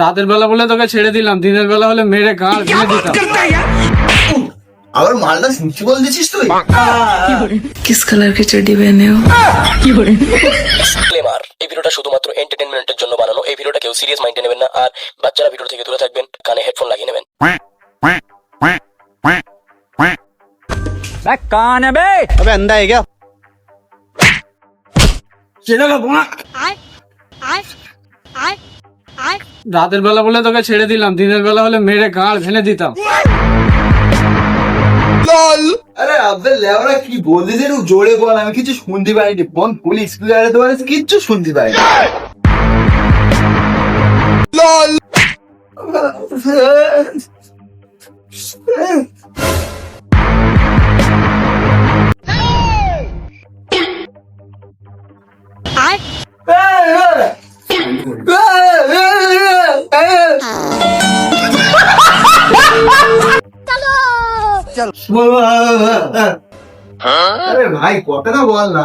রাতের বেলা বলে তোকে ছেড়ে দিলাম দিনের বেলা হলে মেরে গাঁড় ভেঙে দিতাম আবার মালটা শুনছি বল দিছিস তুই किस कलर की चड्डी पहने हो ডিসক্লেমার এই ভিডিওটা শুধুমাত্র এন্টারটেনমেন্টের জন্য বানানো এই ভিডিওটা কেউ সিরিয়াস মাইন্ডে নেবেন না আর বাচ্চারা ভিডিও থেকে দূরে থাকবেন কানে হেডফোন লাগিয়ে নেবেন अबे अंधा है क्या ছেড়ে দেবো না রাতের বেলা বলে তোকে ছেড়ে দিলাম দিনের বেলা হলে মেরে গাঁড় ভেঙে দিতাম। আরে আব্দুল লেওরা কি বলছিস যে জোরে বল আমি কিছু শুনতে পাইনি। ফোন পুলিশ আরে তোমার কিচ্ছু শুনতে চল। আরে ভাই কথাটা বল না।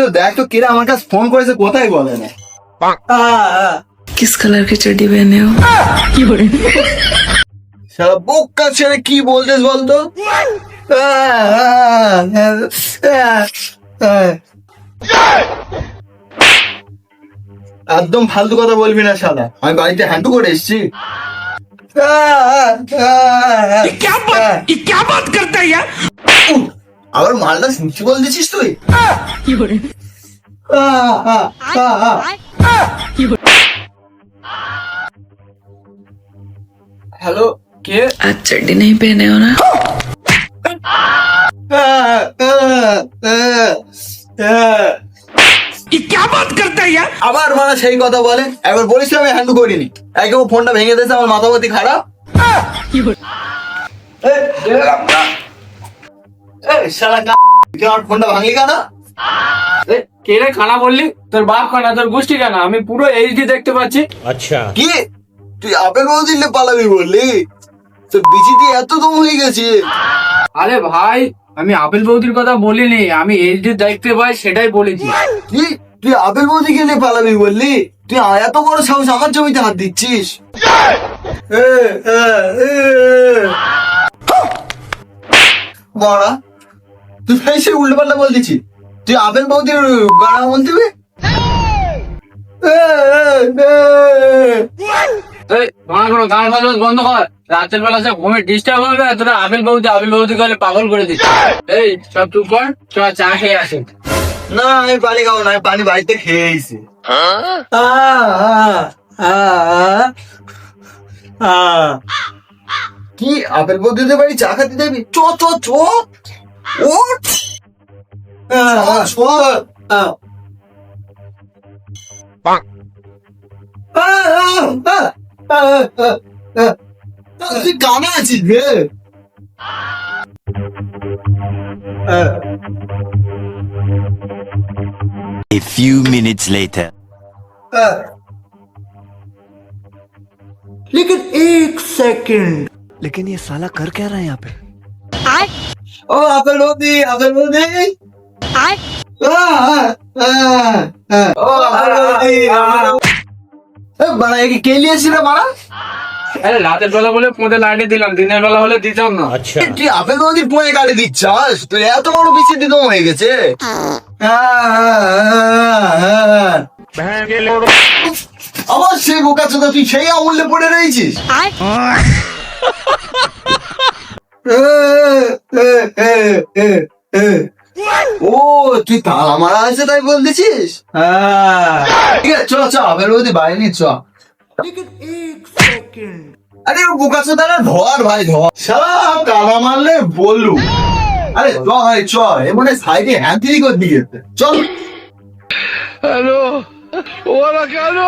তো দেখ তো আমার কাছে ফোন করেছে কোথায় বলে কিস কি বোকা ছেড়ে কি বলছিস বলতো? একদম ফালতু কথা বলবি না সাদা আমি বাড়িতে হ্যান্ডু করে এসছি। আবার মালটা শুনছি বল দিছিস তুই হ্যালো কে आज चड्डी नहीं पहने हो ना আবার মানে সেই কথা বলে। একবার বলিস আমি হ্যান্ডু করিনি। একে ফোনটা ভেঙে দিয়েছে আমার মাথাপতি খারাপ। ফোনটা ভাঙলি কেন? কে রে খানা বললি? তোর বাপ খানা তোর গোষ্ঠী খানা আমি পুরো এইচডি দেখতে পাচ্ছি। কি? তুই আপেল বউ দিলে পালাবি বললি? তোর বিচি দিয়ে এত দম হয়ে গেছে। আরে ভাই আমি আপেল বৌদির কথা বলিনি। আমি এইচডি দেখতে পাই সেটাই বলেছি। কি? তুই আপেল বৌদি গেলে পালাবি বললি? তুই এত বড় সাহস, আমার জমিতে হাত দিচ্ছিস। বড়া, তুই ভাই সে উল্টো পাল্টা বল দিচ্ছি। তুই আপেল বৌদির গাড়া মন দিবি? গান বন্ধ কর। রাতের বেলা সে ঘুমে ডিস্টার্ব হবে, তোরা আপেল বৌদি আপেল বৌদি করে পাগল করে দিচ্ছিস। এই, সব চুপ কর চ চা খেয়ে আসে না আমি পানি খাব না আমি পানি বাড়িতে খেয়েছি কি আপেল বৌদিতে বাড়ি চা খেতে দেবি চ চ চ। ওঠ। তুই কামে আছিস রে? আহ। A few minutes later. हाँ। लेकिन एक सेकंड लेकिन ये साला कर क्या रहा है यहाँ पे ओ আপেল বৌদি আপেল বৌদি আহ, আহ, আহ, আহ। ও আপেল বৌদি আপেল বৌদি। এ, বাড়া একে কে নিয়েছিল বাড়া আরে রাতের বেলা বলে পোঁতে লাগিয়ে দিলাম দিনের বেলা হলে দিতাম না এ, তুই আপেল বৌদির পোয়ে গাড়ি দিচ্ছাস তুই এত বড় বেশি দিদম হয়ে গেছে আহ, আহ, আহ। আবার সেই বোকা চোদা তুই সেই আমূল্যে পড়ে রয়েছিস। ও তুই তালা মারা আছে তাই বলতেছিস? হ্যাঁ ঠিক আছে চ চ আবার ওদের বাইরে নি চ। আরে ও বোকা চোদা না ধর ভাই ধর। সারা তালা মারলে বললু আরে চ ভাই চ। এ মনে সাইডে হ্যান্ড থেকে দিকে চল হ্যালো ওরা কেন?